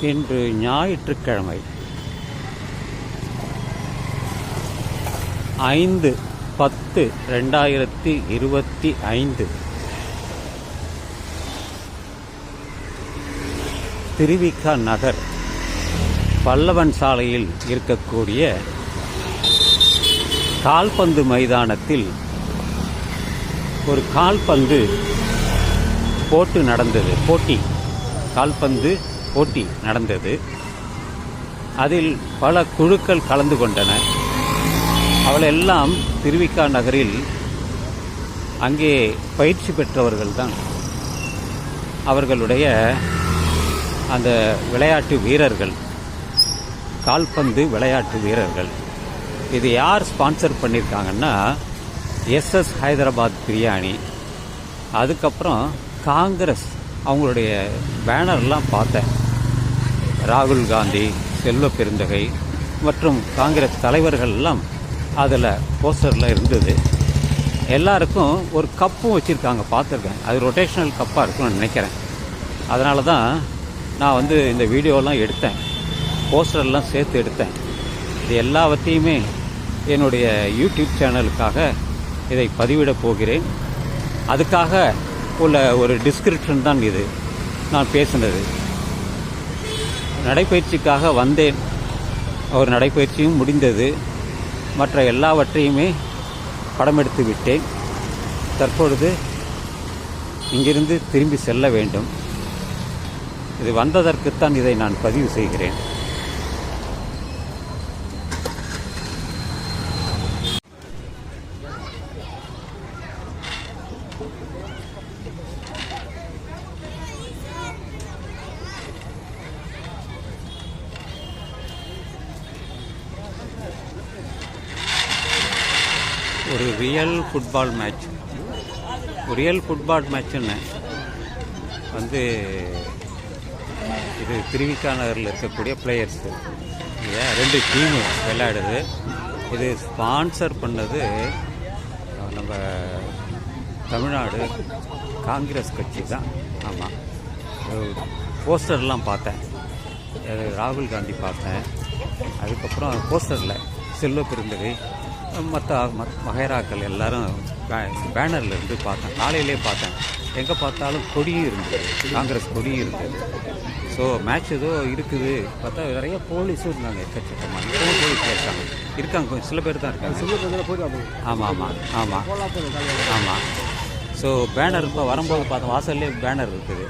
இன்று ஞாயிற்றுக்கிழமை ஐந்து பத்து ரெண்டாயிரத்தி இருபத்தி ஐந்து. திருவிகா நகர் பல்லவன் சாலையில் இருக்கக்கூடிய கால்பந்து மைதானத்தில் ஒரு கால்பந்து போட்டு நடந்தது. போட்டி. கால்பந்து போட்டி நடந்தது. அதில் பல குழுக்கள் கலந்து கொண்டன. அவளெல்லாம் திருவிக்கா நகரில் அங்கே பயிற்சி பெற்றவர்கள்தான். அவர்களுடைய அந்த விளையாட்டு வீரர்கள் கால்பந்து விளையாட்டு வீரர்கள். இது யார் ஸ்பான்சர் பண்ணியிருக்காங்கன்னா எஸ்எஸ் ஹைதராபாத் பிரியாணி. அதுக்கப்புறம் காங்கிரஸ் அவங்களுடைய பேனர்லாம் பார்த்தேன். ராகுல் காந்தி செல்வ பெருந்தகை மற்றும் காங்கிரஸ் தலைவர்கள் எல்லாம் அதில் போஸ்டரில் இருந்தது. எல்லாருக்கும் ஒரு கப்பும் வச்சுருக்காங்க பார்த்துருக்கேன். அது ரொட்டேஷனல் கப்பாக இருக்கும்னு நினைக்கிறேன். அதனால தான் நான் வந்து இந்த வீடியோலாம் எடுத்தேன். போஸ்டர்லாம் சேர்த்து எடுத்தேன். இது எல்லாவற்றையுமே என்னுடைய யூடியூப் சேனலுக்காக இதை பதிவிட போகிறேன். அதுக்காக உள்ள ஒரு டிஸ்கிரிப்ஷன் தான் இது. நான் பேசினது. நடைப்பயிற்சிக்காக வந்தேன். ஒரு நடைப்பயிற்சியும் முடிந்தது. மற்ற எல்லாவற்றையுமே படம் எடுத்து விட்டேன். தற்பொழுது இங்கிருந்து திரும்பி செல்ல வேண்டும். இது வந்ததற்குத்தான் இதை நான் பதிவு செய்கிறேன். ஒரு ரியல் ஃபுட்பால் மேட்ச் ஒரு ரியல் ஃபுட்பால் மேட்ச்சுன்னு வந்து இது திருவிக்கா நகரில் இருக்கக்கூடிய பிளேயர்ஸ் இல்லையா ரெண்டு டீமு விளையாடுது. இது ஸ்பான்சர் பண்ணது நம்ம தமிழ்நாடு காங்கிரஸ் கட்சி தான். ஆமாம் போஸ்டர்லாம் பார்த்தேன். அது ராகுல் காந்தி பார்த்தேன். அதுக்கப்புறம் போஸ்டரில் செல்வ பெருந்தகை மற்ற மகேராக்கள் எல்லாரும் பேனரில் இருந்து பார்த்தேன். காலையிலே பார்த்தேன். எங்கே பார்த்தாலும் கொடியும் இருந்தது காங்கிரஸ் கொடியும் இருந்தது ஸோ மேட்ச் ஏதோ இருக்குது. பார்த்தா நிறைய போலீஸும் இருந்தாங்க. எக்கச்சக்கமாக இப்போவும் போலீஸ் இருக்காங்க. இருக்காங்க. கொஞ்சம் சில பேர் தான் இருக்காங்க. ஆமாம் ஆமாம் ஆமாம் ஆமாம் ஸோ பேனர் இப்போ வரும்போது பார்த்தா வாசல்லே பேனர் இருக்குது.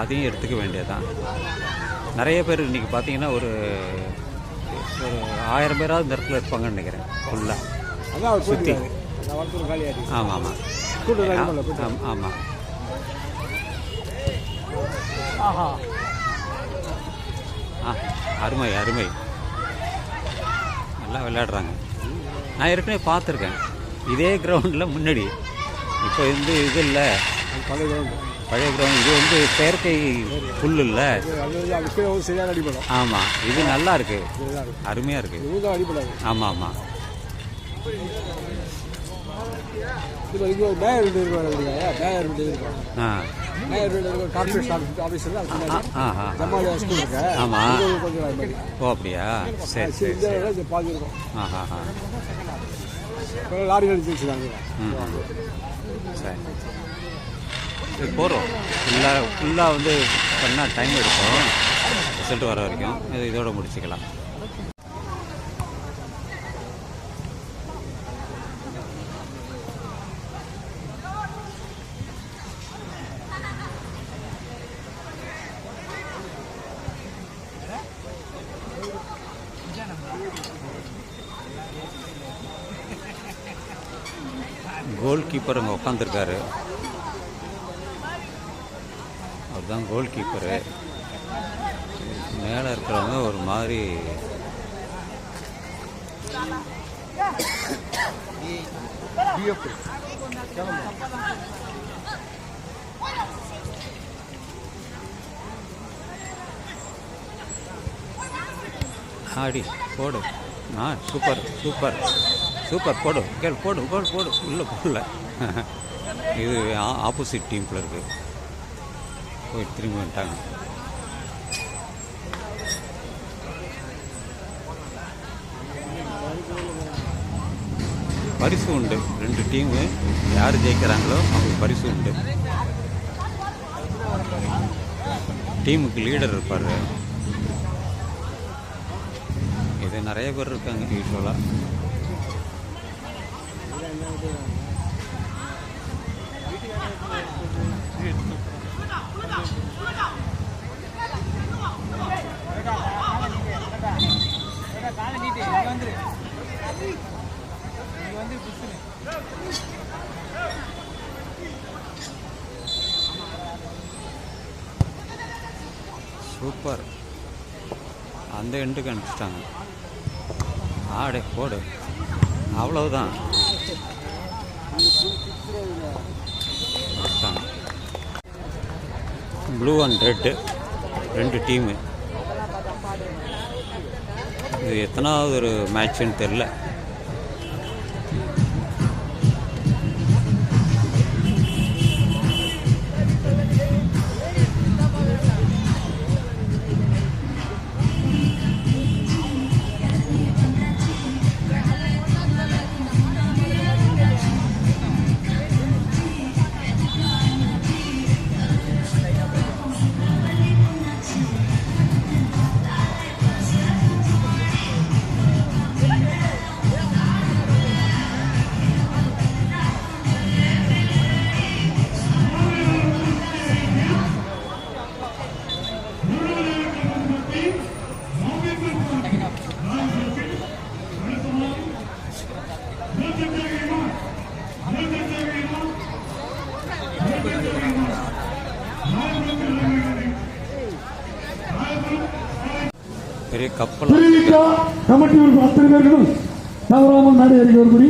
அதையும் எடுத்துக்க வேண்டியதுதான். நிறைய பேர் இன்றைக்கி பார்த்தீங்கன்னா ஒரு ஒரு ஆயிரம் பேராவது இந்த இடத்துல இருப்பாங்கன்னு நினைக்கிறேன். ஃபுல்லாக அதான் ஆகிடுச்சு ஆமாம் ஆமாம் ஆமாம் ஆமாம் ஆ அருமை அருமை. நல்லா விளையாடுறாங்க. நான் ஏற்கனவே பார்த்துருக்கேன். இதே கிரவுண்டில் முன்னாடி. இப்போ வந்து இது இல்லை. பழைய கிரவுண்டு பழைய கிரவுண்ட் இது வந்து செயற்கை புல் இல்லை சரியான அடிப்படும் ஆமாம் இது நல்லா இருக்கு. அருமையாக இருக்கு அடிப்படாது ஆமாம் ஆமாம் ஓ அப்படியா? சரி சரி இந்த சரி. இடம் இது பாதி இருக்கும் ஆ ஆ ஆ இப்போ லாரி அடிச்சு வச்சுருக்காங்க. ம் சரி சரி. போகிறோம் ஃபுல்லாக ஃபுல்லாக வந்து பண்ணால் டைம் எடுக்கும். ரிசல்ட் வர வரைக்கும். இது இதோட முடிச்சுக்கலாம். கோல் கீப்பர் அங்கே உட்காந்துருக்காரு இதுதான் கோல் கீப்பரு மேலே இருக்கிறவங்க ஒரு மாதிரி ஆடி போடு. ஆ சூப்பர் சூப்பர். சூப்பர் போடு. கேள் போடு கோல் போடு. உள்ள போடல. இது ஆப்போசிட் டீமில் இருக்கு. போய் திரும்பி வந்துட்டாங்க. பரிசு உண்டு. ரெண்டு டீமு யார் ஜெயிக்கிறாங்களோ அவங்களுக்கு பரிசு உண்டு. டீமுக்கு லீடர் இருப்பார். இது நிறைய பேர் இருக்காங்க யூஸ்வலாக சூப்பர். அந்த எண்டுக்கு அனுப்பிச்சிட்டாங்க. ஆடே போடு. அவ்வளவுதான். ப்ளூ அண்ட் ரெட்டு ரெண்டு டீமு இது எத்தனாவது ஒரு மேட்ச்னு தெரில பெரிய கப்பல். கமிட்டி உறுப்பு அத்தனை பேர்களும் தவறாமல் அறிக்கை வரும்படி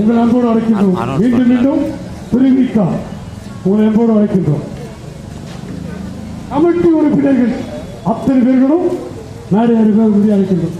உங்கள் அன்போடு அழைக்கின்றோம். மீண்டும் மீண்டும் திருவிக்கா உங்கள் அன்போடு அழைக்கின்றோம். கமிட்டி உறுப்பினர்கள் அத்தனை பேர்களும் வரும்படி அழைக்கின்றோம்.